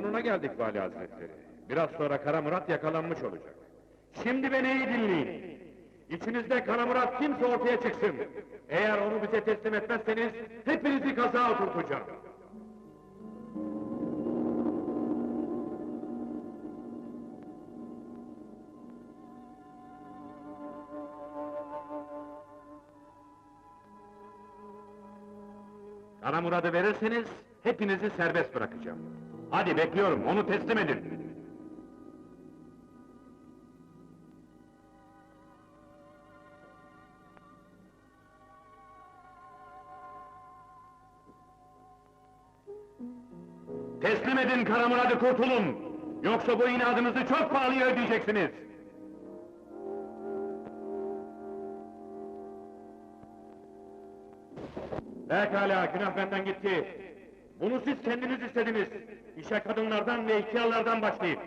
sonuna geldik Vali Hazretleri. Biraz sonra Kara Murat yakalanmış olacak. Şimdi beni iyi dinleyin. İçinizde Kara Murat kimse ortaya çıksın. Eğer onu bize teslim etmezseniz hepinizi kaza oturtacağım. Kara Murat'ı verirseniz hepinizi serbest bırakacağım. Hadi bekliyorum, onu teslim edin. Teslim edin Kara Murat'ı kurtulun! Yoksa bu inadınızı çok pahalıya ödeyeceksiniz! Pekala, günah benden gitti. Bunu siz kendiniz istediniz. İşe kadınlardan ve ihtiyarlardan başlayın.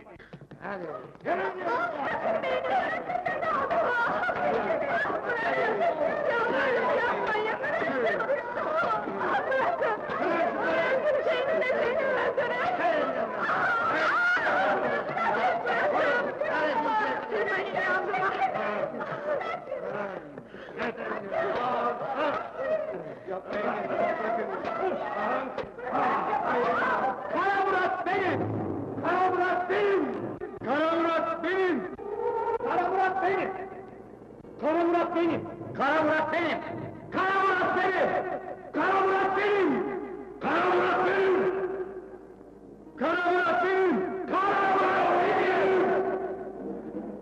Kara Murat benim! Kara Murat benim! Kara Murat benim! Kara Murat benim! Kara Murat benim! Kara Murat benim! Kara Murat benim! Kara Murat benim! Kara Murat benim! Kara Murat benim! Kara Murat benim!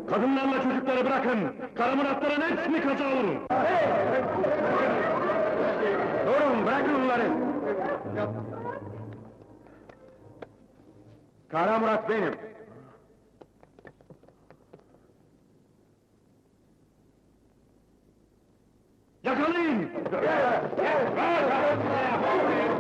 Kadınlarla çocukları bırakın! Kara Muratların hepsini kaza vurun! Durun, bırakın onları! Kara Murat benim. gasoline! Yes! Yes! yes. yes. yes.